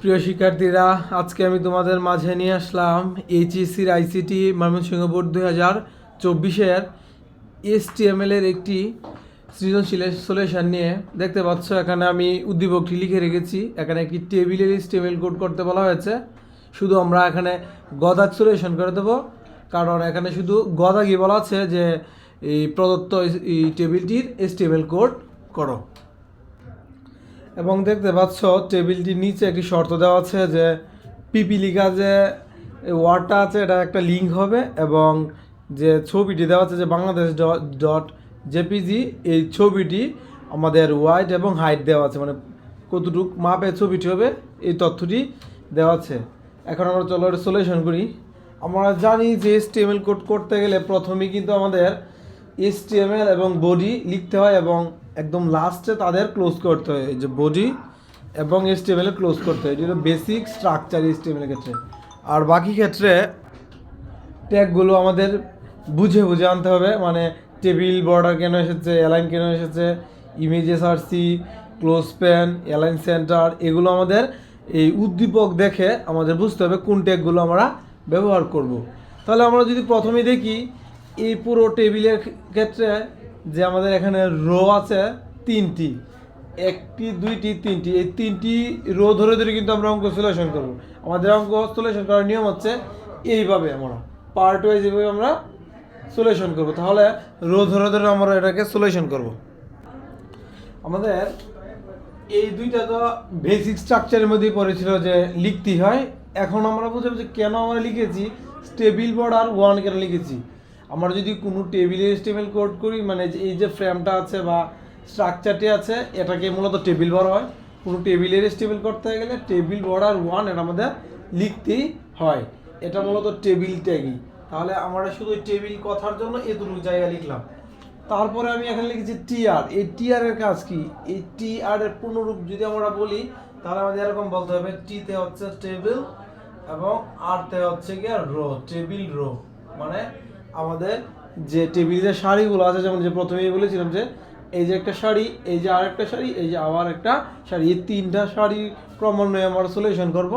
প্রিয় শিক্ষার্থীরা, আজকে আমি তোমাদের মাঝে নিয়ে আসলাম এইচএসসির আইসিটি ময়মনসিংহ বোর্ড দুই হাজার চব্বিশের এসটিএমএল এর একটি সৃজনশীল সলিউশন নিয়ে। দেখতে পাচ্ছ, এখানে আমি উদ্দীপকটি লিখে রেখেছি। এখানে একটি টেবিলের এসটিএমএল কোড করতে বলা হয়েছে। শুধু আমরা এখানে গদাক সলিউশন করে দেবো, কারণ এখানে শুধু গদাগি বলা আছে যে এই প্রদত্ত এই টেবিলটির এসটিএমএল কোড করো। এবং দেখতে পাচ্ছ, টেবিলটির নিচে একটি শর্ত দেওয়া আছে যে পিপিলিকা যে ওয়ার্ডটা আছে, এটা একটা লিঙ্ক হবে এবং যে ছবিটি দেওয়া আছে যে বাংলাদেশ ডট জেপিজি, এই ছবিটি আমাদের ওয়াইড এবং হাইট দেওয়া আছে মানে কতটুক মাপে ছবিটি হবে, এই তথ্যটি দেওয়া আছে। এখন আমরা চলো এটা সলিউশন করি। আমরা জানি যে এসটিএমএল কোড করতে গেলে প্রথমেই কিন্তু আমাদের এসটিএমএল এবং বডি লিখতে হয় এবং একদম লাস্টে তাদের ক্লোজ করতে হয় যে বডি এবং এসটিএমএল ক্লোজ করতে হয় হলো বেসিক স্ট্রাকচার এসটিএমএল এর ক্ষেত্রে আর বাকি ক্ষেত্রে ট্যাগগুলো আমাদের বুঝে বুঝে আনতে হবে মানে টেবিল বর্ডার কেন এসেছে অ্যালাইন কেন এসেছে images R C close pan align center এগুলো আমাদের এই উদ্দীপক দেখে আমাদের বুঝতে হবে কোন ট্যাগগুলো আমরা ব্যবহার করব। তাহলে আমরা যদি প্রথমে দেখি, এই পুরো টেবিলের ক্ষেত্রে যে আমাদের এখানে রো আছে তিনটি। একটি, দুইটি, তিনটি। এই তিনটি রো ধরে ধরে কিন্তু আমরা অঙ্ক সলিউশন করব। আমাদের অঙ্ক সলিউশন করার নিয়ম হচ্ছে এইভাবে আমরা পার্ট ওয়াইজ এভাবে আমরা সলিউশন করব। তাহলে রো ধরে ধরে আমরা এটাকে সলিউশন করব। আমাদের এই দুইটা তো বেসিক স্ট্রাকচারের মধ্যেই পড়েছিল যে লিখতে হয়। এখন আমরা বুঝতে যে কেন আমরা লিখেছি? টেবিল বর্ডার ওয়ান কেন লিখেছি? আমরা যদি কোনো টেবিলের স্টেবল কোড করি মানে এই যে ফ্রেমটা আছে বা স্ট্রাকচারটি আছে, এটাকে মূলত টেবিল বড় হয়। কোনো টেবিলের স্টেবল করতে গেলে টেবিল বর্ডার ওয়ান এটা আমাদের লিখতেই হয়। এটা মূলত টেবিল ট্যাগই তাহলে আমরা শুধু টেবিল কথার জন্য এতটুকু জায়গা লিখলাম। তারপরে আমি এখানে লিখেছি টিআর এই টিআর এর কাজ কি? এই টিআর এর পুনরূপ যদি আমরা বলি, তাহলে আমাদের এরকম বলতে হবে। টিতে হচ্ছে টেবিল এবং আরতে হচ্ছে কি রো টেবিল রো মানে আমাদের যে টেবিলের শাড়িগুলো আছে, যেমন যে প্রথমেই বলেছিলাম যে এই যে একটা শাড়ি, এই যে আরেকটা শাড়ি, এই যে আবার একটা শাড়ি, এই তিনটা শাড়ি ক্রমান্বয়ে আমরা সলিউশন করব।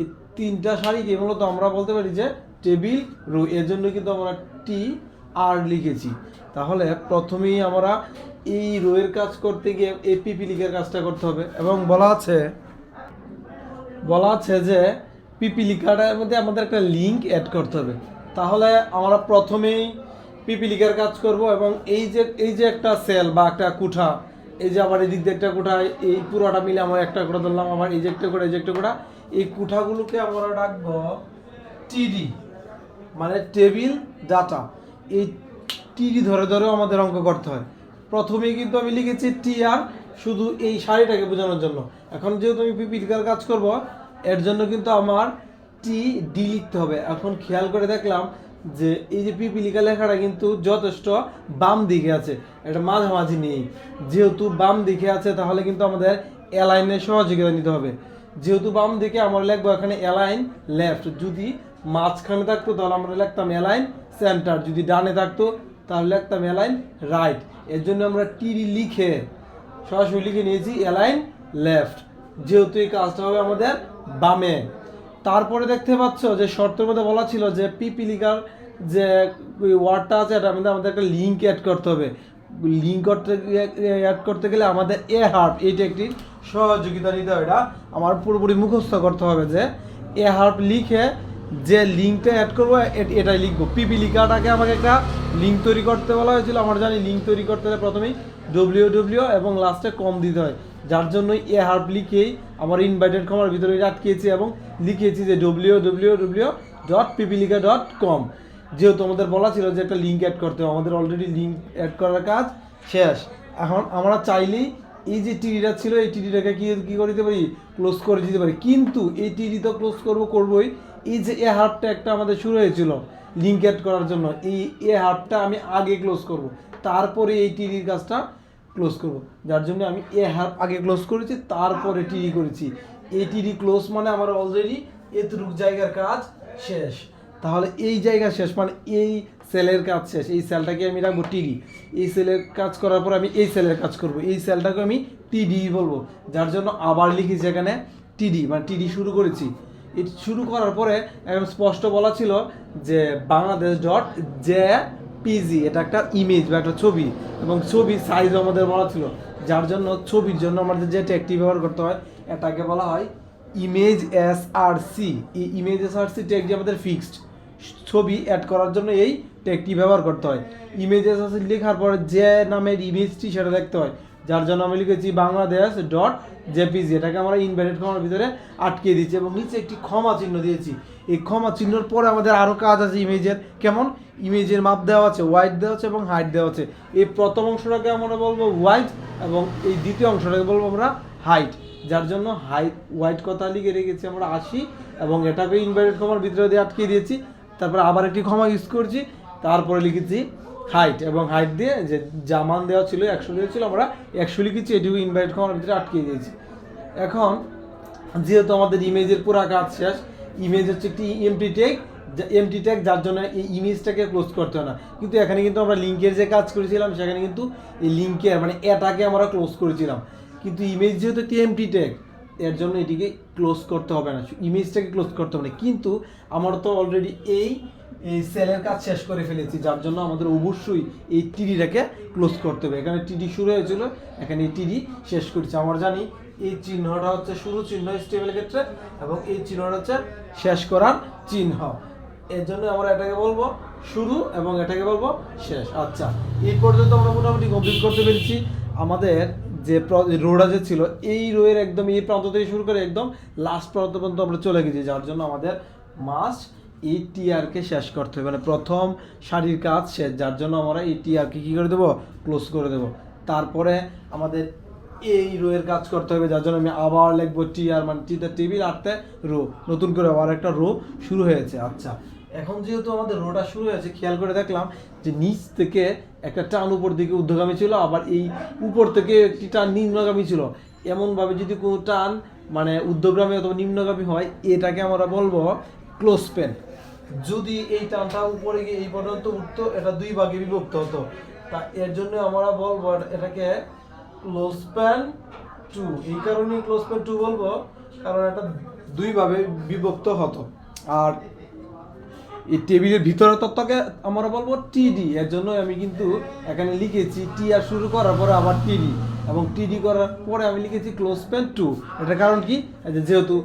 এই তিনটা শাড়িকে মূলত আমরা বলতে পারি যে টেবিল রো এর জন্য কিন্তু আমরা টি আর লিখেছি। তাহলে প্রথমেই আমরা এই রোয়ের কাজ করতে গিয়ে এই পিপিলিকের কাজটা করতে হবে এবং বলা আছে বলা আছে যে পিপিলিকাটার মধ্যে আমাদের একটা লিঙ্ক অ্যাড করতে হবে। তাহলে আমরা প্রথমেই পিপিলিকার কাজ করব এবং এই যে এই যে একটা সেল বা একটা কুঠা, এই যে আবার এদিক দিয়ে একটা কুঠা, এই পুরোটা মিলে আমরা একটা করে ধরলাম, আবার এই যে একটা করে, এই যে একটা কুঠা এই কুঠাগুলোকে আমরা ডাকবো টিডি মানে টেবিল ডাটা। এই টিডি ধরে ধরেও আমাদের অঙ্ক করতে হয়। প্রথমেই কিন্তু আমি লিখেছি টি আর শুধু এই শাড়িটাকে বোঝানোর জন্য। এখন যেহেতু আমি পিপিলিকার কাজ করব, এর জন্য কিন্তু আমার টি ডি লিখতে হবে। এখন খেয়াল করে দেখলাম যে এই যে পিপিলিকা লেখাটা কিন্তু যথেষ্ট বাম দিকে আছে। এটা মাঝামাঝি নেই। যেহেতু বাম দিকে আছে, তাহলে কিন্তু আমাদের অ্যালাইনের সহযোগিতা নিতে হবে। যেহেতু বাম দিকে আমরা লিখব এখানে অ্যালাইন লেফট যদি মাঝখানে থাকতো, তাহলে আমরা লিখতাম অ্যালাইন সেন্টার যদি ডানে থাকতো, তাহলে লিখতাম অ্যালাইন রাইট এর জন্য আমরা টিডি লিখে সরাসরি লিখে নিয়েছি অ্যালাইন লেফট যেহেতু এই কাজটা হবে আমাদের বামে। তারপরে দেখতে পাচ্ছ যে শর্তের মধ্যে বলা ছিল যে পিপি পিপিলিকার যে ওয়ার্ডটা আছে এটা আমাদের আমাদের একটা লিঙ্ক অ্যাড করতে হবে। লিঙ্ক করতে অ্যাড করতে গেলে আমাদের এ হার্প এইটা একটি সহযোগিতা নিতে হবে। এটা আমার পুরোপুরি মুখস্থ করতে হবে যে এ হার্প লিখে যে লিঙ্কটা অ্যাড করব এটাই লিখব। পিপিলিকাটাকে আমাকে একটা লিঙ্ক তৈরি করতে বলা হয়েছিল। আমরা জানি লিঙ্ক তৈরি করতে হলে প্রথমেই ডব্লিউ ডব্লিউ এবং লাস্টে কম দিতে হয়। যার জন্য এ হার্প লিখেই আমার ইনভাইটেড কমার ভিতরে এটা আটকেছি এবং লিখেছি যে W W W dot Pipilika dot com যেহেতু আমাদের বলা ছিল যে একটা লিঙ্ক অ্যাড করতে হবে, আমাদের অলরেডি লিঙ্ক অ্যাড করার কাজ শেষ। এখন আমরা চাইলেই এই যে টিডিটা ছিল, এই টিডিটাকে কি, কী করে দিতে পারি? ক্লোজ করে দিতে পারি। কিন্তু এই টিডি তো ক্লোজ করব, করবোই। এই যে এ হার্পটা একটা আমাদের শুরু হয়েছিল লিঙ্ক অ্যাড করার জন্য, এই এ হার্পটা আমি আগে ক্লোজ করব। তারপরে এই টিডির কাজটা ক্লোজ করব। যার জন্য আমি এ হার্প আগে ক্লোজ করেছি, তারপরে টিডি করেছি। এই টিডি ক্লোজ মানে আমার অলরেডি এতটুকু জায়গার কাজ শেষ। তাহলে এই জায়গা শেষ মানে এই সেলের কাজ শেষ। এই সেলটাকে আমি রাখব টিডি এই সেলের কাজ করার পর আমি এই সেলের কাজ করব। এই সেলটাকে আমি টিডি বলব। যার জন্য আবার লিখি সেখানে টিডি মানে টিডি শুরু করেছি। এটি শুরু করার পরে একদম স্পষ্ট বলা ছিল যে বাংলাদেশ ডট জে পিজি এটা একটা ইমেজ বা একটা ছবি, এবং ছবি সাইজ আমাদের বলা ছিল। যার জন্য ছবির জন্য আমাদের যে ট্যাগটি ব্যবহার করতে হয়, এটাকে বলা হয় ইমেজ এস আর সি এই ইমেজ এস আর সি ট্যাগটি আমাদের ফিক্সড ছবি অ্যাড করার জন্য এই ট্যাগটি ব্যবহার করতে হয়। ইমেজ এস আর সি লেখার পরে যে নামের ইমেজটি সেটা দেখতে হয়। যার জন্য আমি লিখেছি বাংলাদেশ ডট জেপিজি এটাকে আমরা ইনভার্টেড কমার ভিতরে আটকে দিয়েছি এবং নিচে একটি ক্ষমা চিহ্ন দিয়েছি। এই ক্ষমা চিহ্নর পরে আমাদের আরও কাজ আছে ইমেজের। কেমন? ইমেজের মাপ দেওয়া আছে ওয়াইড দেওয়া আছে এবং হাইট দেওয়া আছে। এই প্রথম অংশটাকে আমরা বলব ওয়াইড এবং এই দ্বিতীয় অংশটাকে বলব আমরা হাইট যার জন্য হাইট ওয়াইড কথা লিখে রেখেছি আমরা আশি এবং এটাকে ইনভার্টেড ক্ষমার ভিতরে দিয়ে আটকে দিয়েছি। তারপরে আবার একটি ক্ষমা ইউজ করছি, তারপরে লিখেছি হাইট এবং হাইট দিয়ে যে জামান দেওয়া ছিল, একশো দেওয়া ছিল, আমরা একশো লিখেছি এটুকু ইনভাইট ক্ষমার ভিতরে আটকে দিয়েছি। এখন, যেহেতু আমাদের ইমেজের পুরা কাজ শেষ ইমেজ হচ্ছে একটি এমটি ট্যাগ এমটি ট্যাগ যার জন্য এই ইমেজটাকে ক্লোজ করতে হয় না। কিন্তু এখানে কিন্তু আমরা লিঙ্কের যে কাজ করেছিলাম, সেখানে কিন্তু এই লিঙ্কের মানে এটাকে আমরা ক্লোজ করেছিলাম। কিন্তু ইমেজ যেহেতু একটি এমটি ট্যাগ এর জন্য এটিকে ক্লোজ করতে হবে না। ইমেজটাকে ক্লোজ করতে হবে না। কিন্তু আমার তো অলরেডি এই এই সেলের কাজ শেষ করে ফেলেছি, যার জন্য আমাদের অবশ্যই এই টিডিটাকে ক্লোজ করতে হবে। এখানে টিডি শুরু হয়েছিল, এখানে টিডি শেষ করছি। আমরা জানি এই চিহ্নটা হচ্ছে শুরু চিহ্ন স্টেবল ক্ষেত্রে, এবং এই চিহ্নটা হচ্ছে শেষ করার চিহ্ন। এর জন্য আমরা এটাকে বলব শুরু এবং এটাকে বলব শেষ। আচ্ছা এই পর্যন্ত আমরা মোটামুটি কমপ্লিট করতে পেরেছি। আমাদের যে রোডা যে ছিল, এই রোয়ের একদম এই প্রান্ত থেকে শুরু করে একদম লাস্ট প্রান্ত পর্যন্ত আমরা চলে গেছি, যার জন্য আমাদের মাস্ট এই টিআরকে শেষ করতে হবে। মানে প্রথম সারির কাজ শেষ, যার জন্য আমরা এই টিআরকে কী করে দেবো? ক্লোজ করে দেবো। তারপরে আমাদের এই রোয়ের কাজ করতে হবে, যার জন্য আমি আবার লিখব টিআর মানে টিতে টেবিল আটতে রো। নতুন করে আবার একটা রো শুরু হয়েছে। আচ্ছা এখন যেহেতু আমাদের রোটা শুরু হয়েছে, খেয়াল করে দেখলাম যে নিচ থেকে একটা টান উপর দিকে ঊর্ধ্বগামী ছিল, আবার এই উপর থেকে একটি টান নিম্নগামী ছিল। এমনভাবে যদি কোনো টান মানে ঊর্ধ্বগামী অথবা নিম্নগামী হয়, এটাকে আমরা বলব ক্লোজ পেন। যদি এই টানটা উপরে গিয়ে এই পর্যন্ত উঠতো, এটা দুই ভাগে বিভক্ত হতো। তা এর জন্য আমরা বলব এটাকে ক্লোজ প্যান টু এই কারণেই ক্লোজ প্যান টু বলব, কারণ এটা দুইভাবে বিভক্ত হতো। আর এই টেবিলের ভিতরে তত্ত্বকে আমরা বলব টিডি এর জন্য আমি কিন্তু এখানে লিখেছি টি আর শুরু করার পরে আবার টিডি এবং টিডি করার পরে আমি লিখেছি ক্লোজ পেন টু এটার কারণ কি? যেহেতু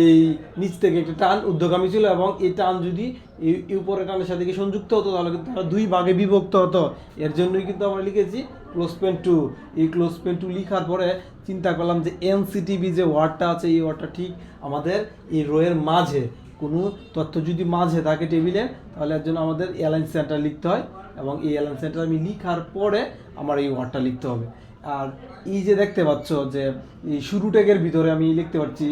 এই নিচ থেকে একটা টান উদ্যোগামী ছিল এবং এই টান যদি এই উপরের টানের সাথে সংযুক্ত হতো, তাহলে কিন্তু তারা দুই ভাগে বিভক্ত হতো। এর জন্যই কিন্তু আমরা লিখেছি ক্লোজ পেন টু এই ক্লোজ পেন টু লিখার পরে চিন্তা করলাম যে এনসিটিভি যে ওয়ার্ডটা আছে, এই ওয়ার্ডটা ঠিক আমাদের এই রোয়ের মাঝে। কোনো তথ্য যদি মাঝে থাকে টেবিলে তাহলে এর জন্য আমাদের এয়ারলাইন সেন্টার লিখতে হয় এবং এই এয়ারলাইন সেন্টার আমি লিখার পরে আমার এই ওয়ার্ডটা লিখতে হবে। আর এই যে দেখতে পাচ্ছ যে এই শুরু ট্যাগের ভিতরে আমি লিখতে পারছি,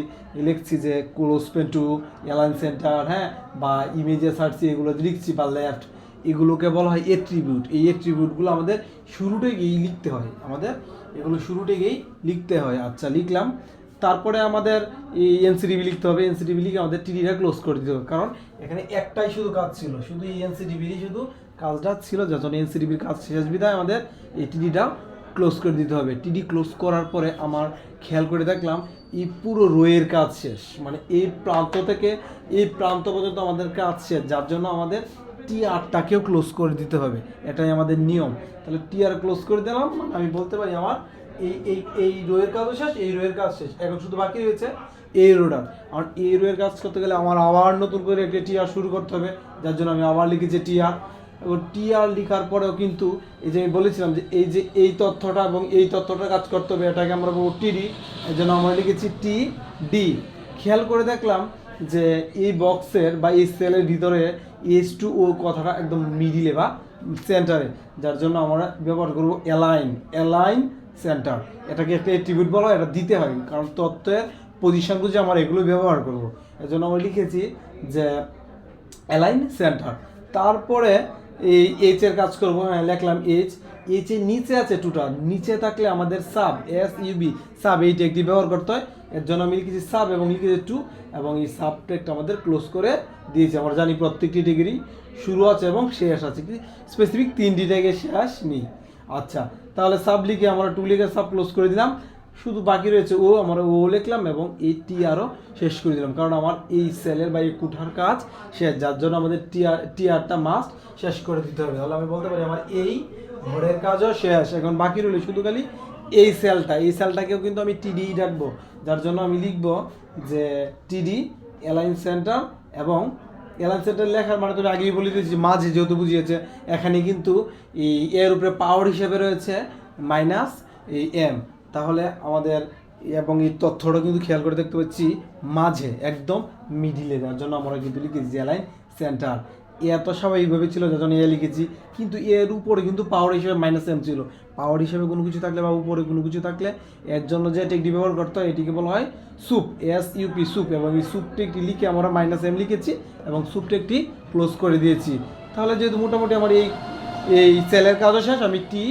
লিখছি যে close pen to airline center হ্যাঁ বা ইমেজে সার্চি এগুলো লিখছি বা লেফট এগুলোকে বলা হয় এট্রিবিউট এই এট্রিবিউটগুলো আমাদের শুরুতে গিয়েই লিখতে হয়। আমাদের এগুলো শুরুতে গিয়েই লিখতে হয়। আচ্ছা লিখলাম। তারপরে আমাদের এই এনসিডিবি লিখতে হবে। এনসিডিবি লিখে আমাদের টিডিটা ক্লোজ করে দিতে হবে। কারণ এখানে একটাই শুধু কাজ ছিল। শুধু এই এনসিডিবিরই শুধু কাজটা ছিল। যখন এনসিডিবির কাজ শেষ বিদায় আমাদের এই টিডিটা ক্লোজ করে দিতে হবে। টিডি ক্লোজ করার পরে আমার খেয়াল করে দেখলাম এই পুরো রোয়ের কাজ শেষ। মানে এই প্রান্ত থেকে এই প্রান্ত পর্যন্ত আমাদের কাজ শেষ। যার জন্য আমাদের টি আরটাকেও ক্লোজ করে দিতে হবে। এটাই আমাদের নিয়ম। তাহলে টি আর ক্লোজ করে দিলাম, আমি বলতে পারি আমার এই এই এই রোয়ের কাজও শেষ, এই রোয়ের কাজ শেষ। এখন শুধু বাকি রয়েছে এই রোডার আর এই রোয়ের কাজ করতে গেলে আমার আবার নতুন করে একটা টিআর শুরু করতে হবে, যার জন্য আমি আবার লিখেছি টিআর এবং টিআর লেখার পরেও কিন্তু এই যে আমি বলেছিলাম যে এই যে এই তথ্যটা এবং এই তথ্যটা কাজ করতে হবে, এটাকে আমরা বলব টিডি এই জন্য আমরা লিখেছি টি ডি খেয়াল করে দেখলাম যে এই বক্সের বা এই সেলের ভিতরে এস টু ও কথাটা একদম মিডিলে বা সেন্টারে যার জন্য আমরা ব্যবহার করব অ্যালাইন অ্যালাইন সেন্টার এটাকে একটা অ্যাট্রিবিউট বলা এটা দিতে হয়, কারণ তত্ত্বের পজিশন বুঝে আমরা এগুলো ব্যবহার করব। এর জন্য আমরা লিখেছি যে অ্যালাইন সেন্টার তারপরে এই এইচ এর কাজ করব হ্যাঁ লিখলাম এইচ এইচের নিচে আছে টুটা নিচে থাকলে আমাদের সাব এস ইউবি সাব এই একটি ব্যবহার করতে হয়। এর জন্য আমি লিখেছি সাব এবং লিখেছি টু এবং এই সাব টেকটা আমাদের ক্লোজ করে দিয়েছি। আমরা জানি প্রত্যেকটি ডিগ্রি শুরু আছে এবং শেষ আছে কি স্পেসিফিক তিনটি ট্যাগের শেষ নেই। আচ্ছা তাহলে সাব লিখে আমরা টু লিখে সাব ক্লোজ করে দিলাম। শুধু বাকি রয়েছে ও আমরা ও লিখলাম এবং এই টি আরও শেষ করে দিলাম। কারণ আমার এই সেলের বা এই কুঠার কাজ শেষ, যার জন্য আমাদের টিআর টিআরটা মাস্ট শেষ করে দিতে হবে। তাহলে আমি বলতে পারি আমার এই ঘরের কাজও শেষ, এখন বাকি রইল শুধু খালি এই সেলটা এই সেলটাকেও কিন্তু আমি টিডি রাখব। যার জন্য আমি লিখব যে টিডি অ্যালাইন সেন্টার এবং অ্যালাইন সেন্টার লেখার মানে তুমি আগেই বলে দিয়েছি, মাঝে যেহেতু বুঝিয়েছে, এখানে কিন্তু এই এর উপরে পাওয়ার হিসেবে রয়েছে মাইনাস এই এম তাহলে আমাদের এবং এই তথ্যটা কিন্তু খেয়াল করে দেখতে পাচ্ছি, মাঝে, একদম মিডিলে যার জন্য আমরা কিন্তু লিখেছি অ্যালাইন সেন্টার এত স্বাভাবিকভাবে ছিল যার জন্য এ লিখেছি। কিন্তু এর উপরে কিন্তু পাওয়ার হিসেবে মাইনাস এম ছিল। পাওয়ার হিসেবে কোনো কিছু থাকলে বা উপরে কোনো কিছু থাকলে এর জন্য যে টেকটি ব্যবহার করতে হয়, এটিকে বলা হয় সুপ এস ইউপি সুপ এবং এই সুপ টেকটি লিখে আমরা মাইনাস এম লিখেছি এবং সুপ টেকটি ক্লোজ করে দিয়েছি। তাহলে যেহেতু মোটামুটি আমার এই এই সেলের কাজও শেষ, আমি টি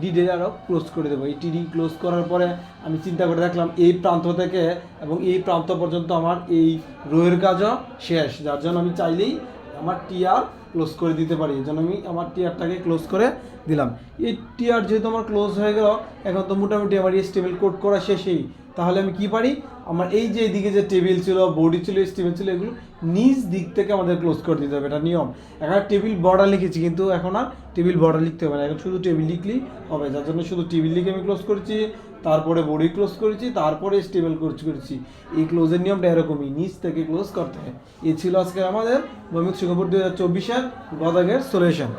ডিডে আরও ক্লোজ করে দেবো। এই টিডি ক্লোজ করার পরে আমি চিন্তা করে দেখলাম এই প্রান্ত থেকে এবং এই প্রান্ত পর্যন্ত আমার এই রোয়ের কাজও শেষ। যার জন্য আমি চাইলেই আমার টিআর ক্লোজ করে দিতে পারি, এই জন্য আমি আমার টিআরটাকে ক্লোজ করে দিলাম। এই টিআর যেহেতু আমার ক্লোজ হয়ে গেল, এখন তো মোটামুটি আমার এস্টিমেল কোড করা শেষেই। তাহলে আমি কি পারি? আমার এই যে এদিকে যে টেবিল ছিল বডি ছিল এস্টিমেল ছিল, এগুলো নিজ দিক থেকে আমাদের ক্লোজ করে দিতে হবে, এটা নিয়ম। এখন টেবিল বর্ডার লিখেছি, কিন্তু এখন আর টেবিল বর্ডার লিখতে হবে না, এখন শুধু টেবিল লিখলেই হবে, যার জন্য শুধু টেবিল লিখে আমি ক্লোজ করেছি তারপরে বডি ক্লোজ করেছি, তারপরে স্টেবল ক্লোজ করেছি। এই ক্লোজের নিয়মটা এরকমই নিচ থেকে ক্লোজ করতে হয়। এ ছিল আজকে আমাদের ময়মনসিংহ বোর্ড দু হাজার চব্বিশের গদাগের সলিউশন